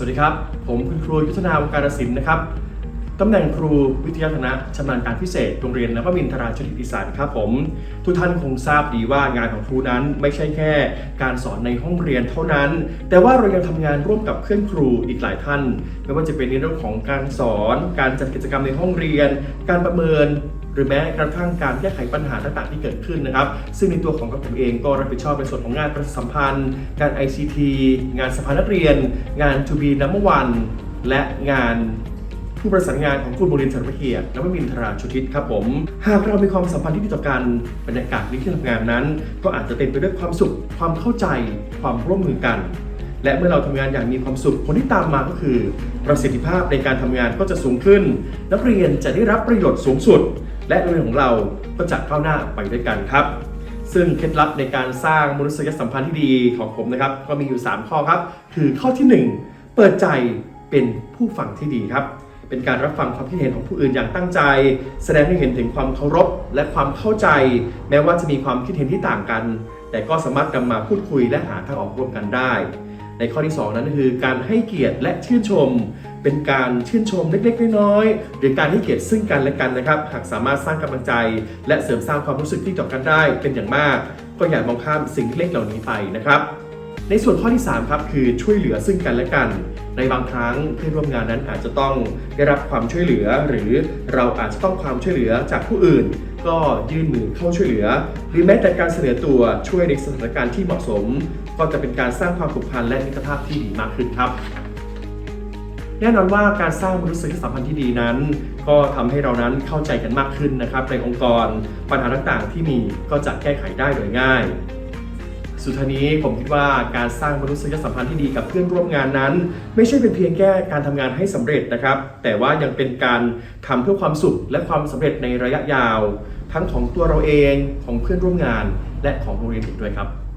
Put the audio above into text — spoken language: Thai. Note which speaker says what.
Speaker 1: วัสดีครับ ผมคุณครูยุทธนาวงการศิลป์นะครับตำแหน่งครูวิทยาคณะชำนาญการพิเศษโรงเรียนนวมินทราชนิติสารครับผม ทุกท่านคงทราบดีว่างานของครูนั้นไม่ใช่แค่ การสอนในห้องเรียนเท่านั้น แต่ว่าเรายังทำงานร่วมกับเพื่อนครูอีกหลายท่าน ไม่ว่าจะเป็นในเรื่องของการสอน การจัดกิจกรรมในห้องเรียน การประเมิน รือแม้กระทั่งการแก้ไขปัญหาต่างๆที่เกิดขึ้นนะครับ ซึ่งในตัวของกระผมเองก็รับผิดชอบในส่วนของงานประชาสัมพันธ์ งาน ICT งานสภานักเรียน งาน To be number one และงานผู้ประสานงานของกลุ่มโรงเรียนเฉลิมพรเกียรติและมินทราชุทิศครับผม หากเรามีความสัมพันธ์ที่ดีต่อกันบรรยากาศในที่ทำงานนั้น ก็อาจจะเต็มไปด้วยความสุข ความเข้าใจ ความร่วมมือกัน และเมื่อเราทำงานอย่างมีความสุขผลที่ตามมาก็คือ ประสิทธิภาพในการทำงานก็จะสูงขึ้น นักเรียนจะได้รับประโยชน์สูงสุด และโรงเรียนของเราก็จะก้าวหน้าไปด้วยกันครับ ซึ่งเคล็ดลับในการสร้างมนุษยสัมพันธ์ที่ดีของผมนะครับ ก็มีอยู่ 3 ข้อครับ คือข้อทีหนึ่1 เปิดใจเป็นผู้ฟังที่ดีครับ เป็นการรับฟังความคิดเห็นของผู้อื่นอย่างตั้งใจ แสดงให้เห็นถึงความเคารพและความเข้าใจ แม้ว่าจะมีความคิดเห็นที่ต่างกัน แต่ก็สามารถนำมาพูดคุยและหาทางออกร่วมกันได้ ในข้อที่ 2 นั้นก็คือการให้เกียรติและชื่นชม เป็นการชื่นชมเล็กๆน้อยๆหรือการให้เกียรติซึ่งกันและกันนะครับ หากสามารถสร้างกำลังใจ และเสริมสร้างความรู้สึกที่ต่อกันได้เป็นอย่างมาก ก็อย่ามองข้ามสิ่งเล็กเหล่านี้ไปนะครับ ในส่วนข้อที่ 3 ครับคือช่วยเหลือซึ่งกันและกัน ในบางครั้งเพื่อนร่วมงานนั้นอาจจะต้องได้รับความช่วยเหลือ หรือเราอาจจะต้องความช่วยเหลือจากผู้อื่น ก็ยื่นมือเข้าช่วยเหลือ หรือแม้แต่การเสนอตัวช่วยในสถานการณ์ที่เหมาะสม ก็จะเป็นการสร้างความผูกพันและมิตรภาพที่ดีมากขึ้นครับแน่นอนว่าการสร้างมนุษยสัมพันธ์ที่ดีนั้น ก็ทำให้เรานั้นเข้าใจกันมากขึ้นนะครับในองค์กร ปัญหาต่างๆที่มีก็จะแก้ไขได้โดยง่าย สุดท้ายนี้ผมคิดว่าการสร้างมนุษยสัมพันธ์ที่ดีกับเพื่อนร่วมงานนั้น ไม่ใช่เป็นเพียงแค่การทำงานให้สำเร็จนะครับ แต่ว่ายังเป็นการทำเพื่อความสุขและความสำเร็จในระยะยาว ทั้งของตัวเราเองของเพื่อนร่วมงาน และของโรงเรียนอีกด้วยครับ